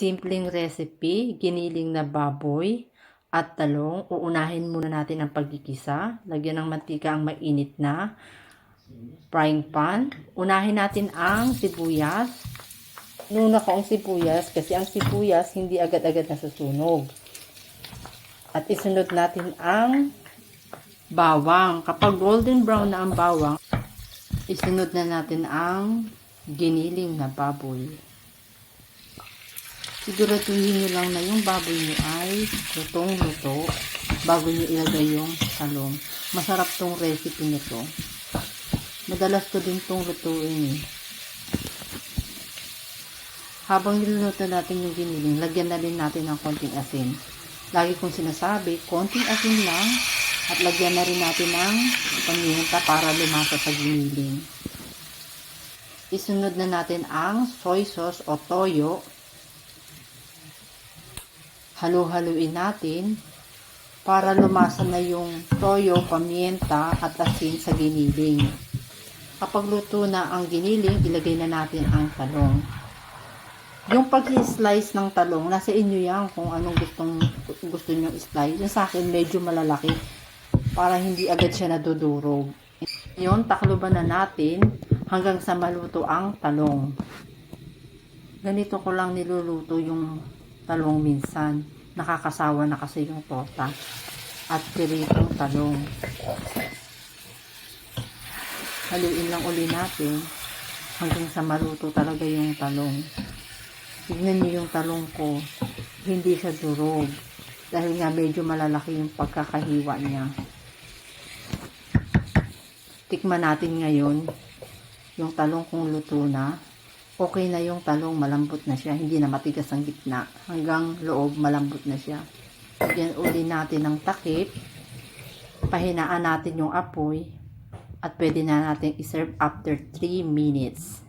Simpleng recipe, giniling na baboy at talong. Uunahin muna natin ang pagkikisa. Lagyan ng mantika ang mainit na frying pan. Unahin natin ang sibuyas. Nuna ko ang sibuyas kasi ang sibuyas hindi agad-agad nasusunog. At isunod natin ang bawang. Kapag golden brown na ang bawang, isunod na natin ang giniling na baboy. Siguraduhin nyo lang na yung baboy nyo ay lutong-luto bago nyo ilagay yung talong. Masarap tong recipe nito. Madalas ko din tong lutuin eh. Habang niluluto natin yung giniling, lagyan na din natin ng konting asin. Lagi kong sinasabi, konting asin lang at lagyan na rin natin ng paminta para lumasa sa giniling. Isunod na natin ang soy sauce o toyo halu-haluin natin para lumasa na yung toyo, pamienta at asin sa giniling. Kapag luto na ang giniling, ilagay na natin ang talong. Yung pag-slice ng talong, nasa inyo yan kung anong gustong, gusto nyo slice. Yung sa akin, medyo malalaki para hindi agad siya nadudurog. Yun, takloban na natin hanggang sa maluto ang talong. Ganito ko lang niluluto yung talong minsan. Nakakasawa na kasi yung torta. At piritong talong. Haluin lang uli natin hanggang sa maluto talaga yung talong. Tignan niyo yung talong ko. Hindi siya durog. Dahil nga medyo malalaki yung pagkakahiwa niya. Tikman natin ngayon yung talong kung luto na okay na yung talong, malambot na siya, hindi na matigas ang gitna. Hanggang loob, malambot na siya. Lagyan uli natin ng takip. Pahinaan natin yung apoy. At pwede na natin iserve after 3 minutes.